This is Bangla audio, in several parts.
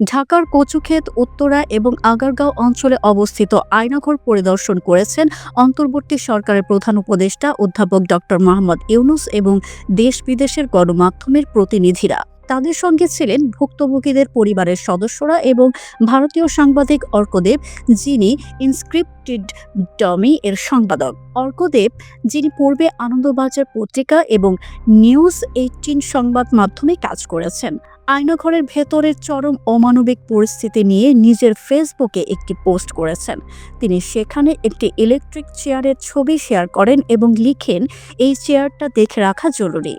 ঢাকার কচুক্ষেত, উত্তরা এবং আগারগাঁও অঞ্চলে অবস্থিত আয়নাঘর পরিদর্শন করেছেন অন্তর্বর্তী সরকারের প্রধান উপদেষ্টা অধ্যাপক ডক্টর মোহাম্মদ ইউনুস এবং দেশ বিদেশের গণমাধ্যমের প্রতিনিধিরা। তাদের সঙ্গে ছিলেন ভুক্তভোগীদের পরিবারের সদস্যরা এবং ভারতীয় সাংবাদিক অর্কদেব, যিনি ইনস্ক্রিপ্টেড ডমি এর সম্পাদক। অর্কদেব, যিনি পূর্বে আনন্দবাজার পত্রিকা এবং নিউজ এইটিন সংবাদ মাধ্যমে কাজ করেছেন। আয়নাঘরের ভেতরের চরম অমানবিক পরিস্থিতি নিয়ে নিজের ফেসবুকে একটি পোস্ট করেছেন। তিনি সেখানে একটি ইলেকট্রিক চেয়ারের ছবি শেয়ার করেন এবং লিখেন, এই চেয়ারটা দেখে রাখা জরুরি।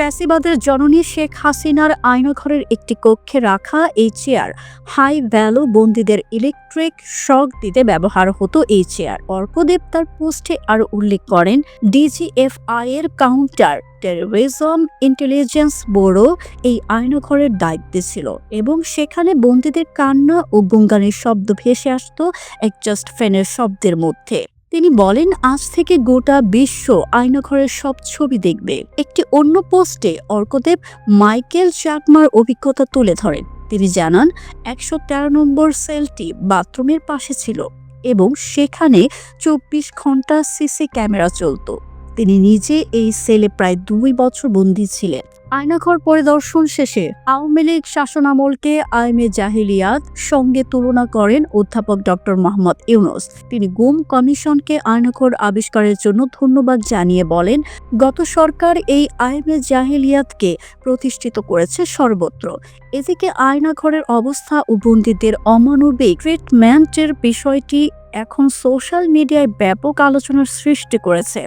ফ্যাসিবাদের জননী শেখ হাসিনার আয়নাঘরের একটি কক্ষে রাখা এই চেয়ার হাই ভ্যালু বন্দীদের ইলেকট্রিক শক দিতে ব্যবহার হতো এই চেয়ার। অর্কদেব তার পোস্টে আরও উল্লেখ করেন ডিজিএফআই এর কাউন্টার টেরোরিজম ইন্টেলিজেন্স ব্যুরো এই আয়নাঘরের দায়িত্বে ছিল এবং সেখানে বন্দীদের কান্না ও গুঙ্গানের শব্দ ভেসে আসতো একজাস্ট ফ্যানের শব্দের মধ্যে। তিনি বলেন, আজ থেকে গোটা বিশ্ব আয়নাঘরের সব ছবি দেখবে। একটি অন্য পোস্টে অর্কদেব মাইকেল চাকমার অভিজ্ঞতা তুলে ধরেন। তিনি জানান, একশো তেরো নম্বর সেলটি বাথরুমের পাশে ছিল এবং সেখানে চব্বিশ ঘণ্টা সিসি ক্যামেরা চলতো। তিনি নিজে এই সেলে প্রায় দুই বছর বন্দী ছিলেন। আয়নাঘর পরিদর্শন শেষে আওয়ামী লীগ শাসনামলকে আইমে জাহিলিয়াত সঙ্গে তুলনা করেন অধ্যাপক ডক্টর মোহাম্মদ ইউনুস। তিনি গুম কমিশনকে আয়নাঘর আবিষ্কারের জন্য ধন্যবাদ জানিয়ে বলেন, গত সরকার এই আইমে জাহিলিয়াতকে প্রতিষ্ঠিত করেছে সর্বত্র। এদিকে আয়নাঘরের অবস্থা ও বন্দীদের অমানবিক ট্রিটমেন্টের বিষয়টি এখন সোশ্যাল মিডিয়ায় ব্যাপক আলোচনার সৃষ্টি করেছে।